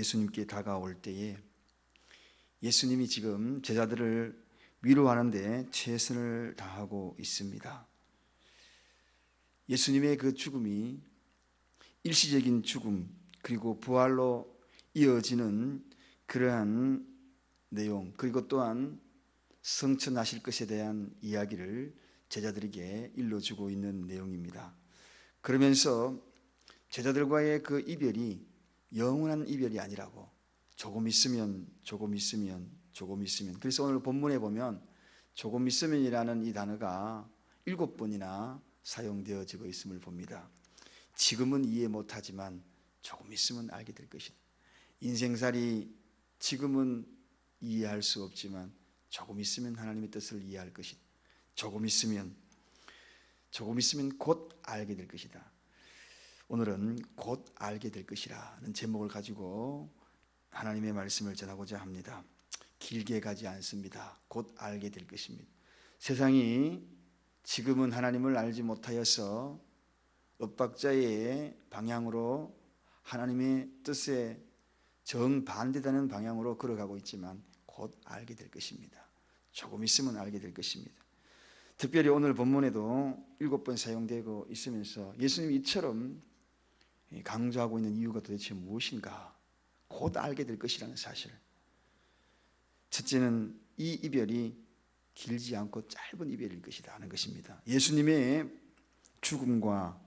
예수님께 다가올 때에 예수님이 지금 제자들을 위로하는데 최선을 다하고 있습니다. 예수님의 그 죽음이 일시적인 죽음 그리고 부활로 이어지는 그러한 내용 그리고 또한 성천하실 것에 대한 이야기를 제자들에게 일러주고 있는 내용입니다. 그러면서 제자들과의 그 이별이 영원한 이별이 아니라고 조금 있으면 조금 있으면 조금 있으면 그래서 오늘 본문에 보면 조금 있으면이라는 이 단어가 일곱 번이나 사용되어지고 있음을 봅니다. 지금은 이해 못하지만 조금 있으면 알게 될 것이다. 인생살이 지금은 이해할 수 없지만 조금 있으면 하나님의 뜻을 이해할 것이다. 조금 있으면 조금 있으면 곧 알게 될 것이다. 오늘은 곧 알게 될 것이라는 제목을 가지고 하나님의 말씀을 전하고자 합니다. 길게 가지 않습니다. 곧 알게 될 것입니다. 세상이 지금은 하나님을 알지 못하여서 엇박자의 방향으로 하나님의 뜻에 정반대되는 방향으로 걸어가고 있지만 곧 알게 될 것입니다. 조금 있으면 알게 될 것입니다. 특별히 오늘 본문에도 일곱 번 사용되고 있으면서 예수님이 이처럼 강조하고 있는 이유가 도대체 무엇인가? 곧 알게 될 것이라는 사실. 첫째는 이 이별이 길지 않고 짧은 이별일 것이다 하는 것입니다. 예수님의 죽음과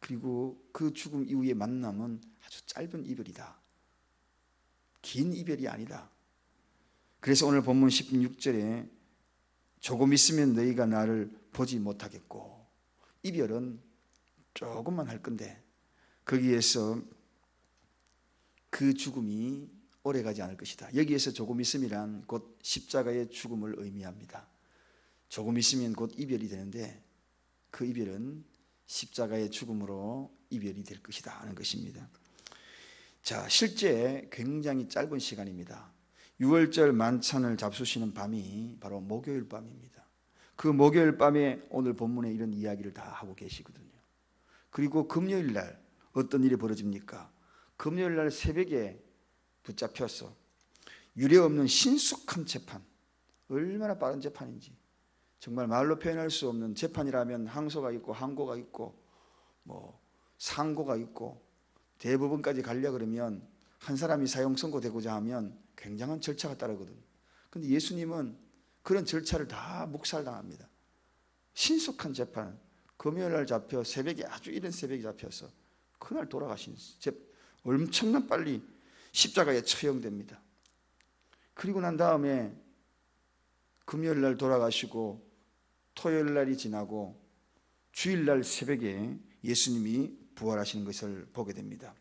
그리고 그 죽음 이후의 만남은 아주 짧은 이별이다. 긴 이별이 아니다. 그래서 오늘 본문 16절에 조금 있으면 너희가 나를 보지 못하겠고 이별은 조금만 할 건데 거기에서 그 죽음이 오래 가지 않을 것이다. 여기에서 조금 있음이란 곧 십자가의 죽음을 의미합니다. 조금 있으면 곧 이별이 되는데 그 이별은 십자가의 죽음으로 이별이 될 것이다 하는 것입니다. 자, 실제 굉장히 짧은 시간입니다. 6월절 만찬을 잡수시는 밤이 바로 목요일 밤입니다. 그 목요일 밤에 오늘 본문에 이런 이야기를 다 하고 계시거든요. 그리고 금요일 날 어떤 일이 벌어집니까? 금요일 날 새벽에 붙잡혀서 유례 없는 신속한 재판. 얼마나 빠른 재판인지. 정말 말로 표현할 수 없는 재판이라면 항소가 있고 항고가 있고 뭐 상고가 있고 대법원까지 가려 그러면 한 사람이 사형 선고되고자 하면 굉장한 절차가 따르거든. 근데 예수님은 그런 절차를 다 묵살당합니다. 신속한 재판. 금요일 날 잡혀 새벽에 아주 이른 새벽에 잡혀서 그날 돌아가신 엄청난 빨리 십자가에 처형됩니다. 그리고 난 다음에 금요일 날 돌아가시고 토요일 날이 지나고 주일 날 새벽에 예수님이 부활하시는 것을 보게 됩니다.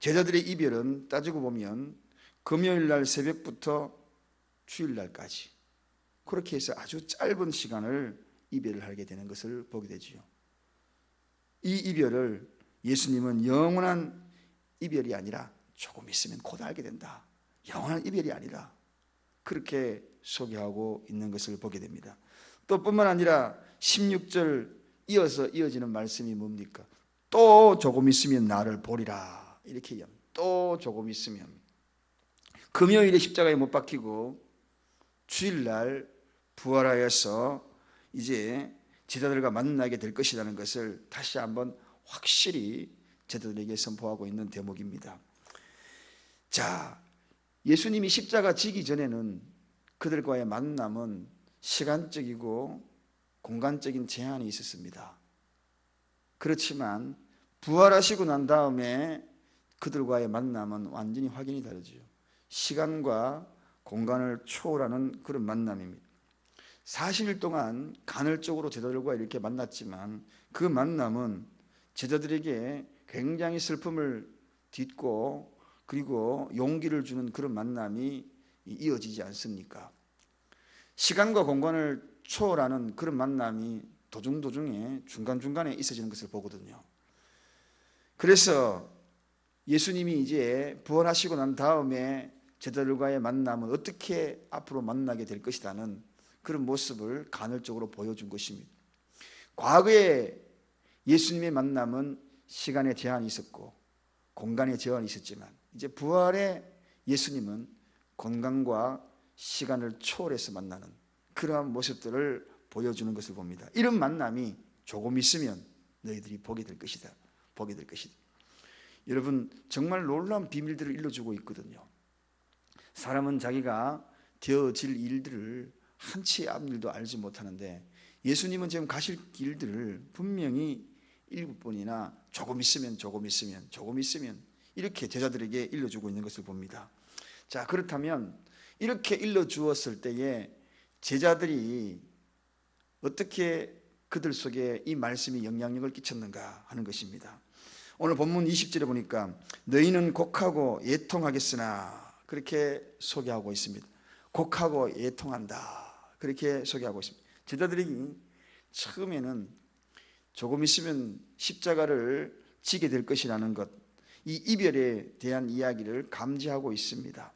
제자들의 이별은 따지고 보면 금요일 날 새벽부터 주일 날까지 그렇게 해서 아주 짧은 시간을 이별을 하게 되는 것을 보게 되지요. 이 이별을 예수님은 영원한 이별이 아니라 조금 있으면 곧 알게 된다. 영원한 이별이 아니라 그렇게 소개하고 있는 것을 보게 됩니다. 또 뿐만 아니라 16절 이어서 이어지는 말씀이 뭡니까? 또 조금 있으면 나를 보리라. 이렇게 얘기합니다. 또 조금 있으면. 금요일에 십자가에 못 박히고 주일날 부활하여서 이제 제자들과 만나게 될 것이라는 것을 다시 한번 확실히 제자들에게 선포하고 있는 대목입니다. 자, 예수님이 십자가 지기 전에는 그들과의 만남은 시간적이고 공간적인 제한이 있었습니다. 그렇지만 부활하시고 난 다음에 그들과의 만남은 완전히 확연히 다르죠. 시간과 공간을 초월하는 그런 만남입니다. 40일 동안 간헐적으로 제자들과 이렇게 만났지만 그 만남은 제자들에게 굉장히 슬픔을 딛고 그리고 용기를 주는 그런 만남이 이어지지 않습니까? 시간과 공간을 초월하는 그런 만남이 도중도중에 중간중간에 있어지는 것을 보거든요. 그래서 예수님이 이제 부활하시고 난 다음에 제자들과의 만남은 어떻게 앞으로 만나게 될 것이라는 그런 모습을 간헐적으로 보여준 것입니다. 과거에 예수님의 만남은 시간의 제한이 있었고 공간의 제한이 있었지만 이제 부활의 예수님은 건강과 시간을 초월해서 만나는 그러한 모습들을 보여주는 것을 봅니다. 이런 만남이 조금 있으면 너희들이 보게 될 것이다. 보게 될 것이다. 여러분 정말 놀라운 비밀들을 일러주고 있거든요. 사람은 자기가 되어질 일들을 한치 앞일도 알지 못하는데 예수님은 지금 가실 길들을 분명히 일곱 번이나 조금 있으면 조금 있으면 조금 있으면 이렇게 제자들에게 일러주고 있는 것을 봅니다. 자 그렇다면 이렇게 일러주었을 때에 제자들이 어떻게 그들 속에 이 말씀이 영향력을 끼쳤는가 하는 것입니다. 오늘 본문 20절에 보니까 너희는 곡하고 예통하겠으나 그렇게 소개하고 있습니다. 곡하고 예통한다. 그렇게 소개하고 있습니다. 제자들이 처음에는 조금 있으면 십자가를 지게 될 것이라는 것, 이 이별에 대한 이야기를 감지하고 있습니다.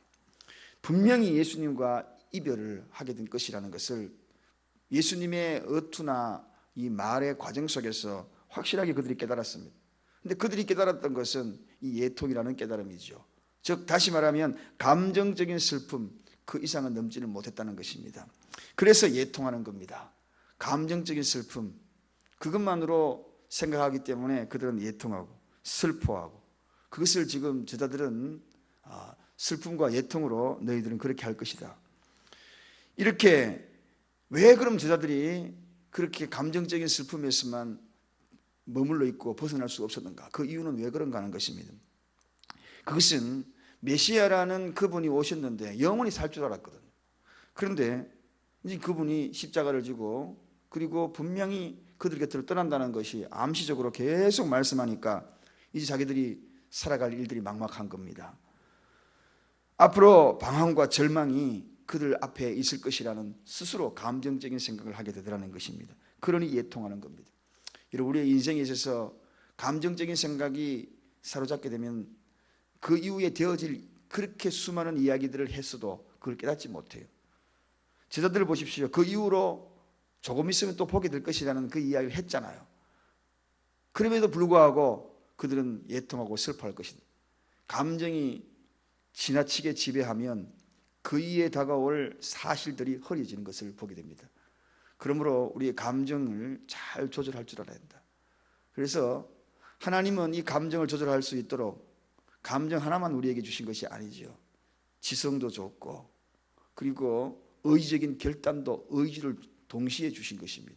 분명히 예수님과 이별을 하게 된 것이라는 것을 예수님의 어투나 이 말의 과정 속에서 확실하게 그들이 깨달았습니다. 근데 그들이 깨달았던 것은 이 예통이라는 깨달음이죠. 즉 다시 말하면 감정적인 슬픔 그 이상은 넘지는 못했다는 것입니다. 그래서 예통하는 겁니다. 감정적인 슬픔 그것만으로 생각하기 때문에 그들은 예통하고 슬퍼하고 그것을 지금 제자들은 아, 슬픔과 예통으로 너희들은 그렇게 할 것이다. 이렇게 왜 그럼 제자들이 그렇게 감정적인 슬픔에서만 머물러 있고 벗어날 수 없었는가? 그 이유는 왜 그런가 하는 것입니다. 그것은 메시아라는 그분이 오셨는데 영원히 살 줄 알았거든요. 그런데 이제 그분이 십자가를 지고 그리고 분명히 그들 곁을 떠난다는 것이 암시적으로 계속 말씀하니까 이제 자기들이 살아갈 일들이 막막한 겁니다. 앞으로 방황과 절망이 그들 앞에 있을 것이라는 스스로 감정적인 생각을 하게 되더라는 것입니다. 그러니 예통하는 겁니다. 여러분 우리의 인생에 있어서 감정적인 생각이 사로잡게 되면 그 이후에 되어질 그렇게 수많은 이야기들을 했어도 그걸 깨닫지 못해요. 제자들을 보십시오. 그 이후로 조금 있으면 또 보게 될 것이라는 그 이야기를 했잖아요. 그럼에도 불구하고 그들은 예통하고 슬퍼할 것이다. 감정이 지나치게 지배하면 그 이에 다가올 사실들이 허리지는 것을 보게 됩니다. 그러므로 우리의 감정을 잘 조절할 줄 알아야 된다. 그래서 하나님은 이 감정을 조절할 수 있도록 감정 하나만 우리에게 주신 것이 아니지요. 지성도 좋고 그리고 의지적인 결단도 의지를 동시에 주신 것입니다.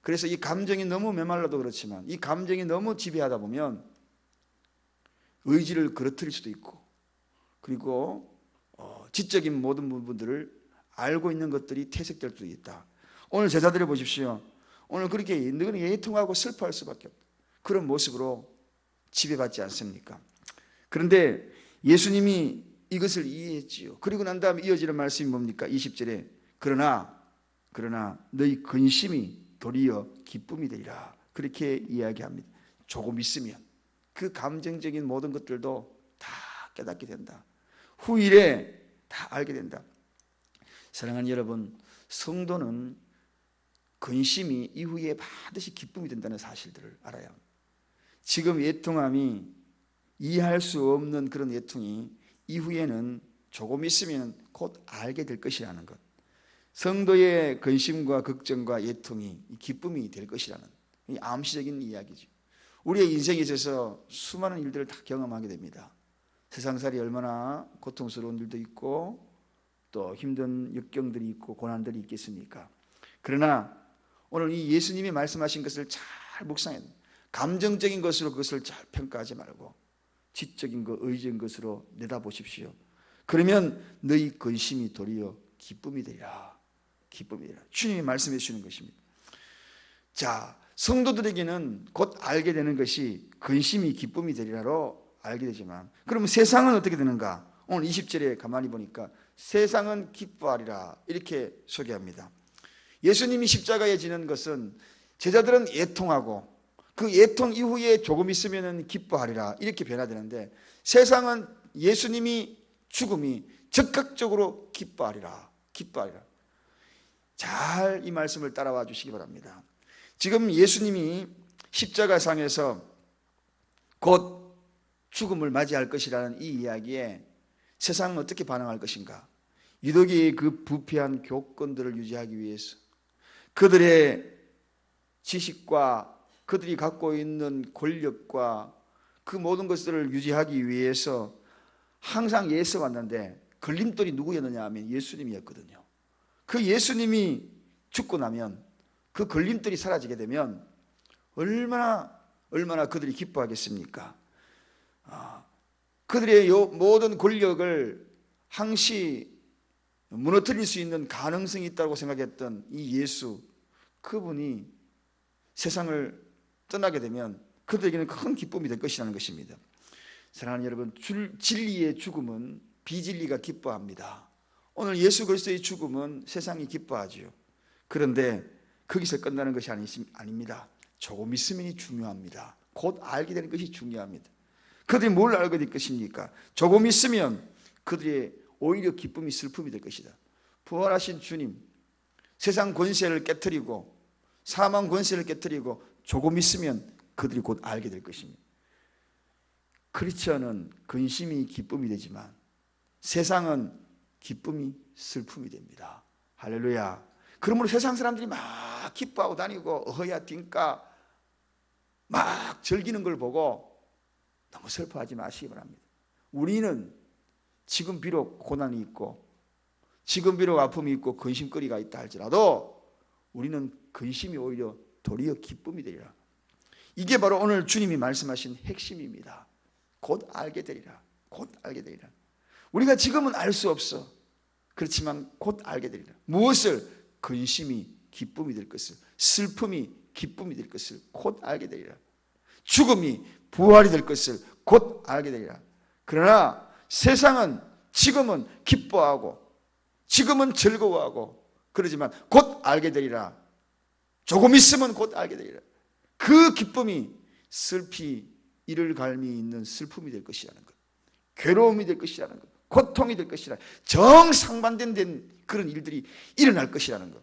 그래서 이 감정이 너무 메말라도 그렇지만 이 감정이 너무 지배하다 보면 의지를 그렇뜨릴 수도 있고 그리고 어, 지적인 모든 부분들을 알고 있는 것들이 퇴색될 수도 있다. 오늘 제자들을 보십시오. 오늘 그렇게 너는 예통하고 슬퍼할 수밖에 없다. 그런 모습으로 지배받지 않습니까? 그런데 예수님이 이것을 이해했지요. 그리고 난 다음에 이어지는 말씀이 뭡니까? 20절에 그러나 그러나 너희 근심이 도리어 기쁨이 되리라. 그렇게 이야기합니다. 조금 있으면 그 감정적인 모든 것들도 다 깨닫게 된다. 후일에 다 알게 된다. 사랑하는 여러분, 성도는 근심이 이후에 반드시 기쁨이 된다는 사실들을 알아야 합니다. 지금 예통함이 이해할 수 없는 그런 예통이 이후에는 조금 있으면 곧 알게 될 것이라는 것. 성도의 근심과 걱정과 예통이 기쁨이 될 것이라는 이 암시적인 이야기죠. 우리의 인생에 있어서 수많은 일들을 다 경험하게 됩니다. 세상살이 얼마나 고통스러운 일도 있고 또 힘든 역경들이 있고 고난들이 있겠습니까? 그러나 오늘 이 예수님이 말씀하신 것을 잘 묵상해 감정적인 것으로 그것을 잘 평가하지 말고 지적인 것, 의적인 것으로 내다보십시오. 그러면 너희 근심이 도리어 기쁨이 되리라. 기쁨이 되리라. 주님이 말씀해 주시는 것입니다. 자, 성도들에게는 곧 알게 되는 것이 근심이 기쁨이 되리라로 알게 되지만 그러면 세상은 어떻게 되는가? 오늘 20절에 가만히 보니까 세상은 기뻐하리라 이렇게 소개합니다. 예수님이 십자가에 지는 것은 제자들은 예통하고 그 예통 이후에 조금 있으면 기뻐하리라 이렇게 변화되는데 세상은 예수님이 죽음이 적극적으로 기뻐하리라 기뻐하리라 잘 이 말씀을 따라와 주시기 바랍니다 지금 예수님이 십자가상에서 곧 죽음을 맞이할 것이라는 이 이야기에 세상은 어떻게 반응할 것인가? 유독이 그 부패한 교권들을 유지하기 위해서 그들의 지식과 그들이 갖고 있는 권력과 그 모든 것들을 유지하기 위해서 항상 예수 왔는데 걸림돌이 누구였느냐 하면 예수님이었거든요. 그 예수님이 죽고 나면 그 걸림돌이 사라지게 되면 얼마나 얼마나 그들이 기뻐하겠습니까? 아, 그들의 요 모든 권력을 항시 무너뜨릴 수 있는 가능성이 있다고 생각했던 이 예수 그분이 세상을 떠나게 되면 그들에게는 큰 기쁨이 될 것이라는 것입니다. 사랑하는 여러분, 줄- 진리의 죽음은 비진리가 기뻐합니다. 오늘 예수 그리스도의 죽음은 세상이 기뻐하지요. 그런데 거기서 끝나는 것이 아닙니다. 조금 있으면이 중요합니다. 곧 알게 되는 것이 중요합니다. 그들이 뭘 알게 될 것입니까? 조금 있으면 그들의 오히려 기쁨이 슬픔이 될 것이다. 부활하신 주님, 세상 권세를 깨뜨리고 사망 권세를 깨뜨리고 조금 있으면 그들이 곧 알게 될 것입니다. 크리스천은 근심이 기쁨이 되지만 세상은 기쁨이 슬픔이 됩니다. 할렐루야. 그러므로 세상 사람들이 막 기뻐하고 다니고 어허야 딩까 막 즐기는 걸 보고 너무 슬퍼하지 마시기 바랍니다. 우리는 지금 비록 고난이 있고 지금 비록 아픔이 있고 근심거리가 있다 할지라도 우리는 근심이 오히려 도리어 기쁨이 되리라. 이게 바로 오늘 주님이 말씀하신 핵심입니다. 곧 알게 되리라. 곧 알게 되리라. 우리가 지금은 알 수 없어. 그렇지만 곧 알게 되리라. 무엇을? 근심이 기쁨이 될 것을, 슬픔이 기쁨이 될 것을 곧 알게 되리라. 죽음이 부활이 될 것을 곧 알게 되리라. 그러나 세상은 지금은 기뻐하고 지금은 즐거워하고 그러지만 곧 알게 되리라. 조금 있으면 곧 알게 되리라. 그 기쁨이 슬피 이를 갈미 있는 슬픔이 될 것이라는 것. 괴로움이 될 것이라는 것. 고통이 될 것이라. 정상반된 그런 일들이 일어날 것이라는 것.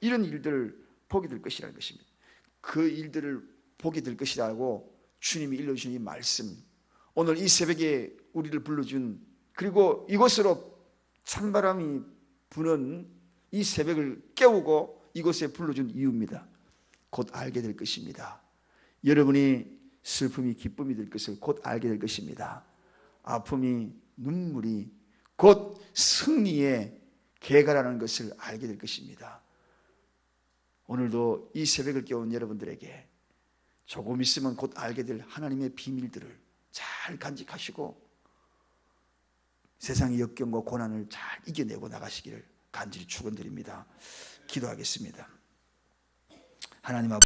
이런 일들을 보게 될 것이라는 것입니다. 그 일들을 보게 될 것이라고 주님이 일러주신 이 말씀. 오늘 이 새벽에 우리를 불러준 그리고 이곳으로 찬바람이 부는 이 새벽을 깨우고 이곳에 불러준 이유입니다. 곧 알게 될 것입니다. 여러분이 슬픔이 기쁨이 될 것을 곧 알게 될 것입니다. 아픔이 눈물이 곧 승리의 개가라는 것을 알게 될 것입니다. 오늘도 이 새벽을 깨운 여러분들에게 조금 있으면 곧 알게 될 하나님의 비밀들을 잘 간직하시고 세상의 역경과 고난을 잘 이겨내고 나가시기를 간절히 축원드립니다. 기도하겠습니다. 하나님 아버지